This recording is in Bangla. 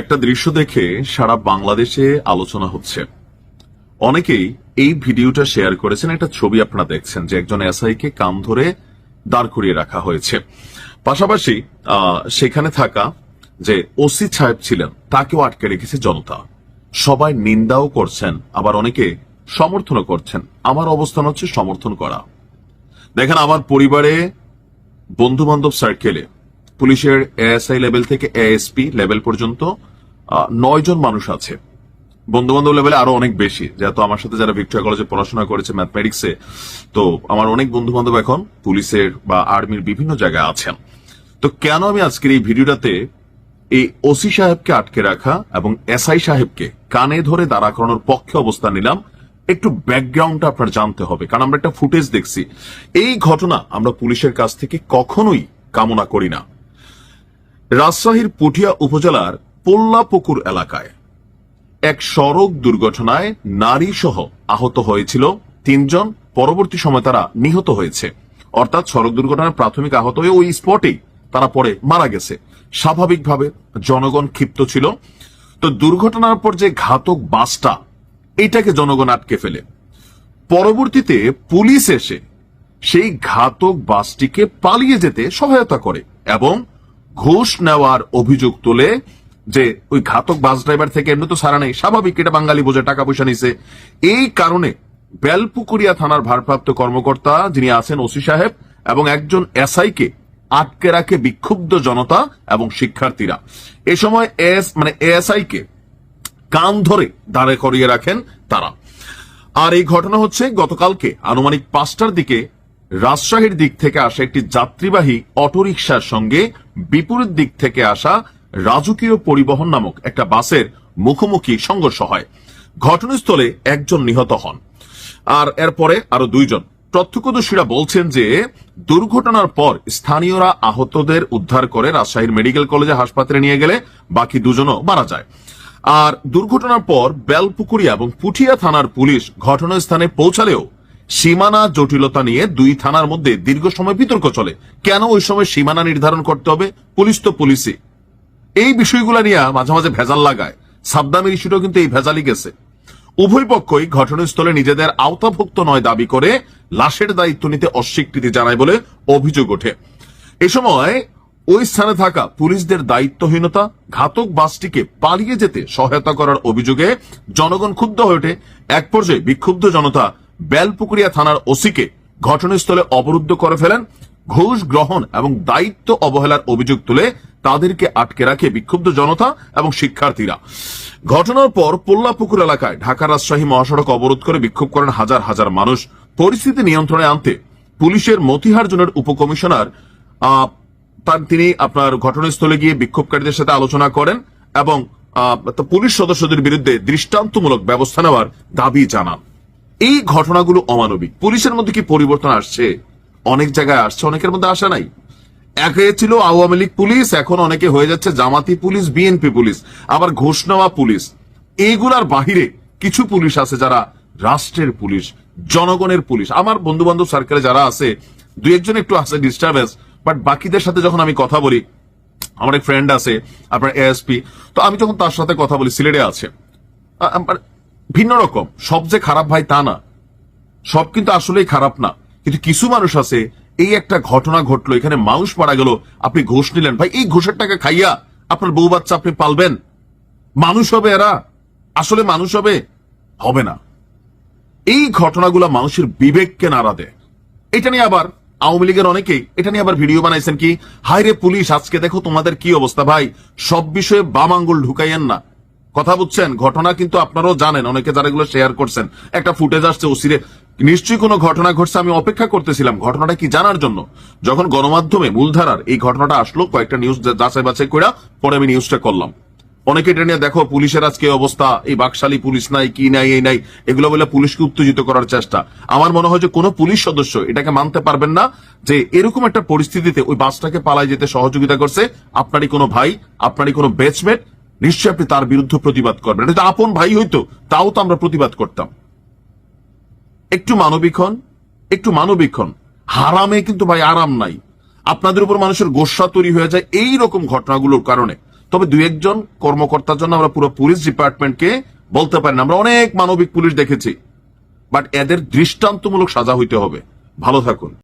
একটা দৃশ্য দেখে সারা বাংলাদেশে আলোচনা হচ্ছে। অনেকেই এই ভিডিওটা শেয়ার করেছেন, একটা ছবি আপনারা দেখছেন যে একজন এসআই কে কান ধরে দাঁড় করিয়ে রাখা হয়েছে। পাশাপাশি সেখানে থাকা যে ওসি সাহেব ছিলেন, তাকেও আটকে রেখেছে জনতা। সবাই নিন্দাও করছেন, আবার অনেকে সমর্থনও করছেন। আমার অবস্থান হচ্ছে সমর্থন করা। দেখেন, আমার পরিবারে বন্ধু বান্ধব সার্কেলে পুলিশের এএসআই লেভেল থেকে এএসপি লেভেল পর্যন্ত নয় জন মানুষ আছে। বন্ধু বান্ধব লেভেলে আরও অনেক বেশি। যেহেতু আমার সাথে যারা ভিক্টোরিয়া কলেজে পড়াশোনা করেছে ম্যাথমেটিক্সে, তো আমার অনেক বন্ধু বান্ধব এখন পুলিশের বা আর্মির বিভিন্ন জায়গায় আছেন। তো কেন আমি আজকের এই ভিডিওটাতে এই ওসি সাহেবকে আটকে রাখা এবং এসআই সাহেবকে কানে ধরে দাঁড়া করানোর পক্ষে অবস্থান নিলাম, একটু ব্যাকগ্রাউন্ডটা আপনার জানতে হবে। কারণ আমরা একটা ফুটেজ দেখছি। এই ঘটনা আমরা পুলিশের কাছ থেকে কখনোই কামনা করি না। রাজশাহীর পুঠিয়া উপজেলার পোল্লাপুকুর এলাকায়। এক সড়ক দুর্ঘটনায় নারী সহ আহত হয়েছিল তিনজন, পরবর্তী সময় তারা নিহত হয়েছে। অর্থাৎ সড়ক দুর্ঘটনায় প্রাথমিক আহত হয়ে ওই স্পটেই তারা পরে মারা গেছে। স্বাভাবিকভাবে জনগণ ক্ষিপ্ত ছিল। তো দুর্ঘটনার পর যে ঘাতক বাসটা এটাকে জনগণ আটকে ফেলে। পরবর্তীতে পুলিশ এসে সেই ঘাতক বাসটিকে পালিয়ে যেতে সহায়তা করে এবং ঘুষ নেওয়ার অভিযোগ তোলে যে ওই ঘাতক বাস ড্রাইভার থেকে এমনি তো সারা নেই। স্বাভাবিক, এটা বাঙালি বোঝে, টাকা পয়সা নিছে। এই কারণে বেলপুকুরিয়া থানার ভারপ্রাপ্ত কর্মকর্তা যিনি আছেন ওসি সাহেব এবং একজন এসআই কে আটকে রাখে বিক্ষুব্ধ জনতা এবং শিক্ষার্থীরা। এ সময় এস মানে এএসআই কে কান ধরে দাঁড়ে করিয়ে রাখেন তারা। আর এই ঘটনা হচ্ছে গতকালকে আনুমানিক পাঁচটার দিকে রাজশাহীর দিক থেকে আসা একটি যাত্রীবাহী অটোরিকশার সঙ্গে বিপরীত দিক থেকে আসা রাজকীয় পরিবহন নামক একটা বাসের মুখোমুখি সংঘর্ষ হয়। ঘটনাস্থলে একজন নিহত হন। আর এরপরে আরও দুইজন। প্রত্যক্ষদর্শীরা বলছেন যে দুর্ঘটনার পর স্থানীয়রা আহতদের উদ্ধার করে রাজশাহীর মেডিকেল কলেজে হাসপাতালে নিয়ে গেলে বাকি দুজনও মারা যায়। আর দুর্ঘটনার পর বেলপুকুরিয়া এবং পুঠিয়া থানার পুলিশ ঘটনাস্থানে পৌঁছালেও সীমানা জটিলতা নিয়ে দুই থানার মধ্যে দীর্ঘ সময় বিতর্ক চলে। কেন ওই সময় সীমানা নির্ধারণ করতে হবে? পুলিশ তো পুলিশই। এই বিষয়গুলো নিয়ে মাঝে মাঝে ভেজাল লাগায়। সাবদামের ইস্যুটাও কিন্তু এই ভেজালই গেছে। উভয় পক্ষই ঘটনাস্থলে নিজেদের আওতাভুক্ত নয় দাবি করে লাশের দায়িত্ব নিতে অস্বীকৃতি জানায় বলে অভিযোগ ওঠে। এ সময় ওই স্থানে থাকা পুলিশদের দায়িত্বহীনতা, ঘাতক বাসটিকে পালিয়ে যেতে সহায়তা করার অভিযোগে জনগণ ক্ষুব্ধ হয়ে ওঠে। এক পর্যায়ে বিক্ষুব্ধ জনতা বেলপুকুরিয়া থানার ওসিকে ঘটনাস্থলে অবরুদ্ধ করে ফেলেন। ঘুষ গ্রহণ এবং দায়িত্ব অবহেলার অভিযোগ তুলে তাদেরকে আটকে রাখে বিক্ষুব্ধ জনতা এবং শিক্ষার্থীরা। ঘটনার পর পোল্লাপুকুর এলাকায় ঢাকা রাজশাহী মহাসড়ক অবরোধ করে বিক্ষোভ করেন হাজার হাজার মানুষ। পরিস্থিতি নিয়ন্ত্রণে আনতে পুলিশের মতিহার জোনের উপকমিশনার তিনি আপনার ঘটনাস্থলে গিয়ে বিক্ষোভকারীদের সাথে আলোচনা করেন এবং পুলিশ সদস্যদের বিরুদ্ধে দৃষ্টান্তমূলক ব্যবস্থা নেওয়ার দাবি জানান। এই ঘটনাগুলো অমানবিক। পুলিশের মধ্যে কি পরিবর্তন আসছে? অনেক জায়গায় আসছে, অনেকের মধ্যে আসা নাই। একে ছিল আওয়ামী লীগ পুলিশ, এখন অনেকে হয়ে যাচ্ছে জামাতি পুলিশ, বিএনপি পুলিশ, আবার ঘোষ নেওয়া পুলিশ। এইগুলার বাহিরে কিছু পুলিশ আছে যারা রাষ্ট্রের পুলিশ, জনগণের পুলিশ। আমার বন্ধু বান্ধব সার্কেলে যারা আছে, দুই একজন একটু আছে ডিস্টারবেন্স বাট বাকিদের সাথে যখন আমি কথা বলি, আমার এক ফ্রেন্ড আছে, আপনার এএসপি তো আমি যখন তার সাথে কথা বলি, সিলেটে আছে। মানে ভিন্ন রকম। সব যে খারাপ ভাই তা না। সব কিন্তু আসলেই খারাপ না। কিন্তু কিছু মানুষ আছে, এই একটা ঘটনা ঘটলো, এখানে মানুষ মারা গেল, আপনি ঘুষ নিলেন। ভাই, এই ঘুষের টাকা খাইয়া আপনার বউ বাচ্চা আপনি পালবেন? মানুষ হবে এরা। আসলে মানুষ হবে? হবে না। এই ঘটনাগুলো মানুষের বিবেককে নাড়া দেয়। এটা নিয়ে আবার আওয়ামী লীগের অনেকেই, এটা নিয়ে আবার ভিডিও বানাইছেন কি হাই রে পুলিশ, আজকে দেখো তোমাদের কি অবস্থা ভাই? সব বিষয়ে বাম আঙ্গুল ঢুকাইয়েন না। কথা বুঝছেন, ঘটনা কিন্তু আপনারাও জানেন, অনেকে যারা এগুলো শেয়ার করছেন। একটা ফুটেজ আসছে ওসিরে, নিশ্চয়ই কোনো ঘটনা ঘটছে, আমি অপেক্ষা করতেছিলাম ঘটনাটা কি জানার জন্য। যখন গণমাধ্যমে মূলধারার এই ঘটনাটা আসলো, কয়েকটা নিউজ যাচাই বাছাই করে পরে আমি নিউজটা করলাম। অনেকে এটা নিয়ে দেখো, পুলিশের আজকে অবস্থা, এই বাকশালী পুলিশ নাই, কি নাই, এই নাই, এগুলো বলে পুলিশকে উত্তেজিত করার চেষ্টা। আমার মনে হয় যে কোনো পুলিশ সদস্য এটাকে মানতে পারবেন না, যে এরকম একটা পরিস্থিতিতে ওই বাসটাকে পালাই যেতে সহযোগিতা করছে। আপনারই কোনো ভাই, আপনারই কোনো বেচমেট নিশ্চয়ই আপনি তার বিরুদ্ধে প্রতিবাদ করবেন। এটা আপন ভাই হইতো, তাও তো আমরা প্রতিবাদ করতাম। একটু মানবিক হন, একটু মানবিক হন। হারামে কিন্তু ভাই আরাম নাই। আপনাদের উপর মানুষের গোসা তৈরি হয়ে যায় এই রকম ঘটনাগুলোর কারণে। তবে দুই একজন কর্মকর্তার জন্য আমরা পুরো পুলিশ ডিপার্টমেন্টকে বলতে পারি না। আমরা অনেক মানবিক পুলিশ দেখেছি। বাট এদের দৃষ্টান্তমূলক সাজা হইতে হবে। ভালো থাকুন।